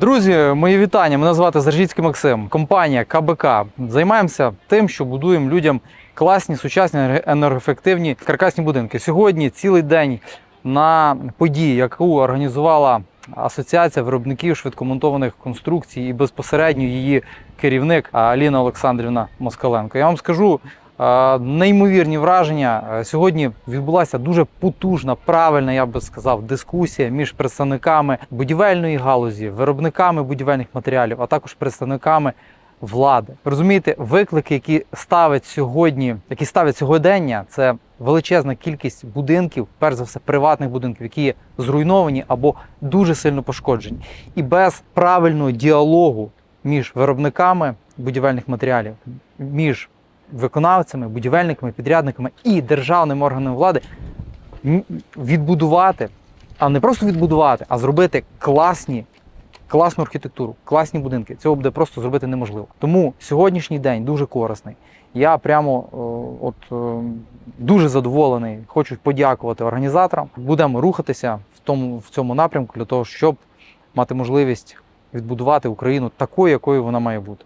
Друзі, мої вітання. Мене звати Заржицький Максим. Компанія КБК. Займаємося тим, що будуємо людям класні, сучасні, енергоефективні каркасні будинки. Сьогодні цілий день на події, яку організувала Асоціація виробників швидкомонтованих конструкцій і безпосередньо її керівник Аліна Олександрівна Москаленко. Я вам скажу. Неймовірні враження. Е, Сьогодні відбулася дуже потужна, правильна, я би сказав, дискусія між представниками будівельної галузі, виробниками будівельних матеріалів, а також представниками влади. Розумієте, виклики, які ставить сьогодні, які ставить сьогодення, це величезна кількість будинків, перш за все, приватних будинків, які є зруйновані або дуже сильно пошкоджені. І без правильного діалогу між виробниками будівельних матеріалів, між виконавцями, будівельниками, підрядниками і державними органами влади відбудувати, а не просто відбудувати, а зробити класні, класну архітектуру, класні будинки. Цього буде просто зробити неможливо. Тому сьогоднішній день дуже корисний. Я прямо е, от е, дуже задоволений. Хочу подякувати організаторам. Будемо рухатися в тому в цьому напрямку для того, щоб мати можливість відбудувати Україну такою, якою вона має бути.